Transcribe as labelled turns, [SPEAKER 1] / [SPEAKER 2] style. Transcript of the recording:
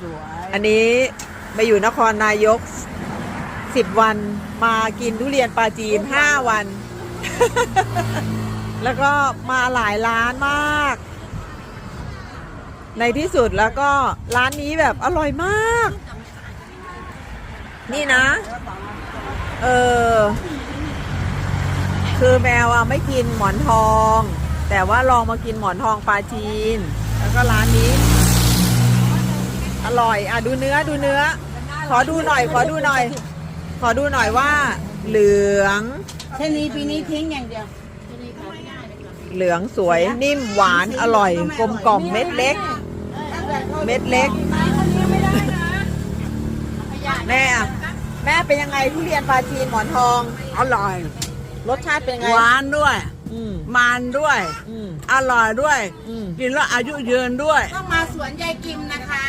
[SPEAKER 1] สวย
[SPEAKER 2] อันนี้มาอยู่นครนายกสิบวันมากินทุเรียนปลาจีนห้าวัน แล้วก็มาหลายร้านมาก ในที่สุดแล้วก็ร้านนี้แบบอร่อยมาก นี่นะ เออ คือแมวอะไม่กินหมอนทอง แต่ว่าลองมากินหมอนทองปลาจีน แล้วก็ร้านนี้ อร่อยอะดูเนื้อดูเนื้อ ขอดูหน่อย ขอดูหน่อย ขอดูหน่อยว่า เหลือง
[SPEAKER 1] ชะนีปีนี้ทิ้งอย่างเดียว
[SPEAKER 2] เหลืองสวยนิ่มหวานอร่อย กลมกล่อมเม็ดเล็ก เม็ดเล็ก แม่อะแม่เป็นยังไงทุเรียนปลาจีนหมอนทอง
[SPEAKER 1] อร่อย
[SPEAKER 2] รสชาติเป็นยังไง
[SPEAKER 1] หวานด้วย
[SPEAKER 2] อืม
[SPEAKER 1] มันด้วย
[SPEAKER 2] อืม
[SPEAKER 1] อร่อยด้วย
[SPEAKER 2] อืม
[SPEAKER 1] กินแล้วอายุยืนด้วย
[SPEAKER 3] ต้องมาสวนยายกิมนะคะ